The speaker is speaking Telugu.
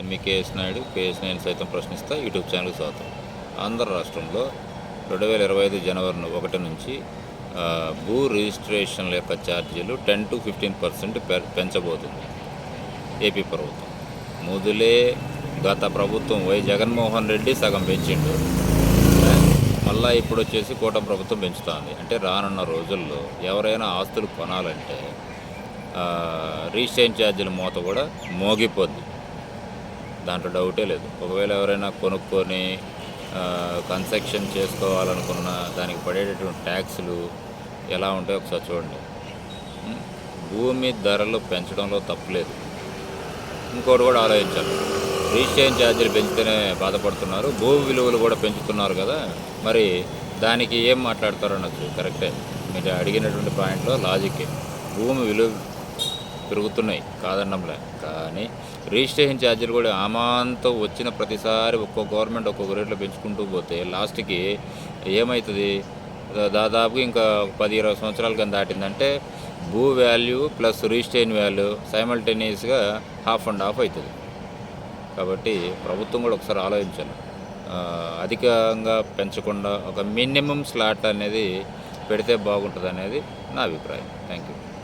నేను మీ కేఎస్ నాయుడు కేఎస్ నాయుడు సైతం ప్రశ్నిస్తా యూట్యూబ్ ఛానల్ స్వాగతం. ఆంధ్ర రాష్ట్రంలో రెండు వేల ఇరవై ఐదు జనవరి ఒకటి నుంచి భూ రిజిస్ట్రేషన్ల యొక్క ఛార్జీలు టెన్ టు ఫిఫ్టీన్ పర్సెంట్ పెంచబోతుంది. ఏపీ ప్రభుత్వం. మొదలే గత ప్రభుత్వం వై జగన్మోహన్ రెడ్డి సగం పెంచిండు. మళ్ళా ఇప్పుడు వచ్చేసి కూటమి ప్రభుత్వం పెంచుతోంది. అంటే రానున్న రోజుల్లో ఎవరైనా ఆస్తులు కొనాలంటే రిజిస్ట్రేషన్ ఛార్జీల మూత కూడా మోగిపోద్ది. దాంట్లో డౌటే లేదు. ఒకవేళ ఎవరైనా కొనుక్కొని కన్స్ట్రక్షన్ చేసుకోవాలనుకున్న దానికి పడేటటువంటి ట్యాక్సులు ఎలా ఉంటాయో ఒకసారి చూడండి. భూమి ధరలు పెంచడంలో తప్పులేదు ఇంకోటి కూడా ఆలోచించాలి. రిజిస్ట్రేషన్ ఛార్జీలు పెంచితేనే బాధపడుతున్నారు. భూ విలువలు కూడా పెంచుతున్నారు కదా. మరి దానికి ఏం మాట్లాడతారు అనొచ్చు. కరెక్టే. మీరు అడిగినటువంటి పాయింట్లో లాజిక్. భూమి విలువ పెరుగుతున్నాయి. కాదన్నంలే. కానీ రిజిస్ట్రేషన్ ఛార్జీలు కూడా అమాంతం వచ్చిన ప్రతిసారి ఒక్కో గవర్నమెంట్ ఒక్కొక్క రేట్లో పెంచుకుంటూ పోతే లాస్ట్కి ఏమవుతుంది దాదాపు ఇంకా పది ఇరవై సంవత్సరాలు కానీ దాటిందంటే భూ వాల్యూ ప్లస్ రిజిస్ట్రేషన్ వాల్యూ సైమల్టేనియస్గా హాఫ్ అండ్ హాఫ్ అవుతుంది కాబట్టి ప్రభుత్వం కూడా ఒకసారి ఆలోచించాలి. అధికంగా పెంచకుండా ఒక మినిమం స్లాట్ అనేది పెడితే బాగుంటుంది అనేది నా అభిప్రాయం. Thank you